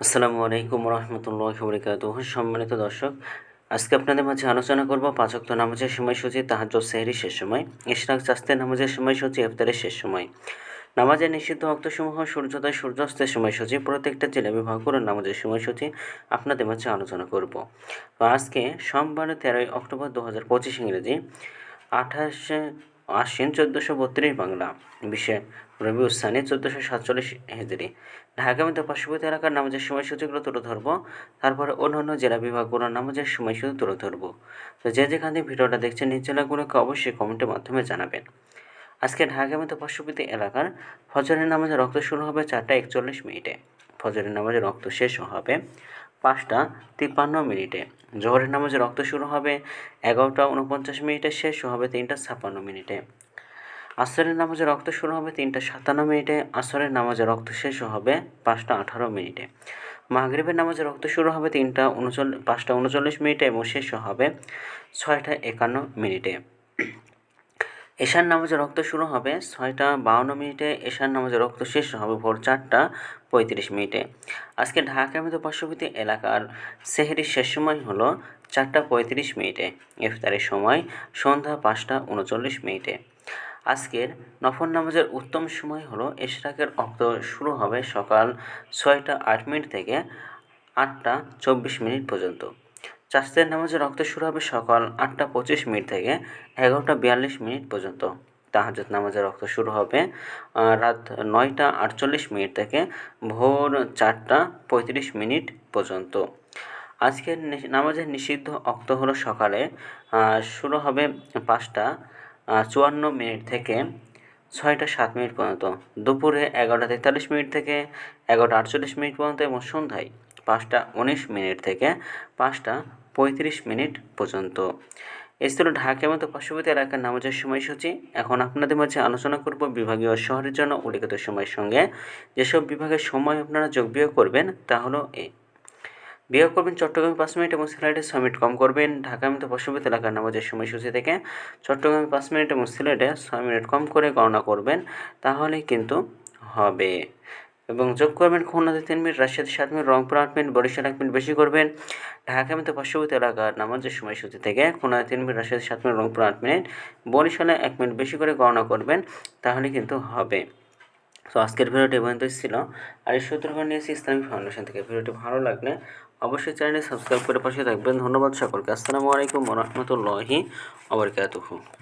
আসসালামু আলাইকুম রহমতুল্লাহ বরকাত সম্মানিত দর্শক, আজকে আপনাদের মাঝে আলোচনা করব পাঁচক্ত নামাজের সময়সূচি তাহাজ সেহরি শেষ সময়, ইশরাক চাস্তের নামাজের সময়সূচি ইফতারের শেষ সময়। নামাজের নিষিদ্ধ অক্তসমূহ সূর্যোদয়, সূর্যাস্তের সময়সূচি, প্রত্যেকটা জেলা বিভাগ করে নামাজের সময়সূচি আপনাদের মাঝে আলোচনা করব। আজকে সোমবার তেরোই অক্টোবর দু হাজার পঁচিশ ইংরেজি, আঠাশে আশ্বিন চোদ্দোশো বত্রিশ বাংলা বিশে রবি উস্তানি চোদ্দোশো সাতচল্লিশ হেজরি। ঢাকা মধ্যে পার্শ্ববর্তী এলাকার নামাজের সময়সূচিগুলো তুলে ধরবো। তারপরে অন্যান্য জেলা বিভাগগুলোর নামাজের সময়সূচি তুলে ধরবো। তো যে যেখান থেকে ভিডিওটা দেখছেন নিজ জেলাগুলোকে অবশ্যই কমেন্টের মাধ্যমে জানাবেন। আজকে ঢাকা মধ্যে পার্শ্ববর্তী এলাকার ফজরের নামাজে রক্ত শুরু হবে চারটা একচল্লিশ মিনিটে। ফজরের নামাজে রক্ত শেষ হবে পাঁচটা তিপ্পান্ন মিনিটে। জোহরের নামাজে রক্ত শুরু হবে এগারোটা উনপঞ্চাশ মিনিটে, শেষ হবে তিনটা ছাপ্পান্ন মিনিটে। আসরের নামাজে রক্ত শুরু হবে তিনটা সাতান্ন মিনিটে, আসরের নামাজে রক্ত শেষ হবে পাঁচটা আঠারো মিনিটে। মাগরিবের নামাজে রক্ত শুরু হবে তিনটা উনচল্লিশ, পাঁচটা উনচল্লিশ মিনিটে এবং শেষ হবে ছয়টা একান্ন মিনিটে। এশার নামাজে রক্ত শুরু হবে ছয়টা বাউন্ন মিনিটে, এশার নামাজে রক্ত শেষ হবে ভোর চারটা পঁয়ত্রিশ মিনিটে। আজকে ঢাকা মধ্যে পার্শ্ববর্তী এলাকার সেহেরির শেষ সময় হলো চারটা পঁয়ত্রিশ মিনিটে, ইফতারের সময় সন্ধ্যা পাঁচটা উনচল্লিশ মিনিটে। আজকের নফর নামাজের উত্তম সময় হলো এশরাকের রক্ত শুরু হবে সকাল ছয়টা আট মিনিট থেকে আটটা চব্বিশ মিনিট পর্যন্ত। চাষদের নামাজের রক্ত শুরু হবে সকাল আটটা পঁচিশ মিনিট থেকে এগারোটা বিয়াল্লিশ মিনিট পর্যন্ত। তাহাজত নামাজের রক্ত শুরু হবে রাত নয়টা আটচল্লিশ মিনিট থেকে ভোর চারটা পঁয়ত্রিশ মিনিট পর্যন্ত। আজকের নামাজের নিষিদ্ধ অক্ত হলো সকালে শুরু হবে পাঁচটা চুয়ান্ন মিনিট থেকে ছয়টা সাত মিনিট পর্যন্ত। দুপুরে এগারোটা তেতাল্লিশ মিনিট থেকে এগারোটা আটচল্লিশ মিনিট পর্যন্ত এবং সন্ধ্যায় পাঁচটা উনিশ মিনিট থেকে পাঁচটা পঁয়ত্রিশ মিনিট পর্যন্ত। এই ছিল ঢাকা মতো পার্শ্ববর্তী এলাকার নামাজের সময়সূচি। এখন আপনাদের মাঝে আলোচনা করব বিভাগীয় শহরের জন্য উল্লিখিত সময়ের সঙ্গে। যেসব বিভাগের সময় আপনারা যোগ বিয়োগ করবেন, তা হলো এ। বিয়োগ করবেন চট্টগ্রামে পাঁচ মিনিট এবং সিলেটে ছয় মিনিট কম করবেন। ঢাকা মতো পার্শ্ববর্তী এলাকার নামাজের সময়সূচি থেকে চট্টগ্রামে পাঁচ মিনিট এবং সিলেটে ছয় মিনিট কম করে গণনা করবেন তাহলে কিন্তু হবে। এবং যোগ করবেন খুলনাতে তিন মিনিট, রাজশাহীতে সাত মিনিট, রংপুর আট মিনিট, বরিশাল এক মিনিট বেশি করবেন। ঢাকা মতো পার্শ্ববর্তী এলাকার নামাজের সময়সূচি থেকে খুলনাতে তিন মিনিট, রাজশাহীতে সাত মিনিট, রংপুর আট মিনিট, বরিশালে এক মিনিট বেশি করে গণনা করবেন, তাহলে কিন্তু হবে। তো আজকের ভিডিওটি পর্যন্তই ছিল। আর এই সূত্রগুলো নিয়েছি ইসলামিক ফাউন্ডেশন থেকে। ভিডিওটি ভালো লাগলে অবশ্যই চ্যানেলটি সাবস্ক্রাইব করে পাশে থাকবেন। ধন্যবাদ সকলকে। আসসালামু আলাইকুম রহমতুল্লাহি আবরকাতুহু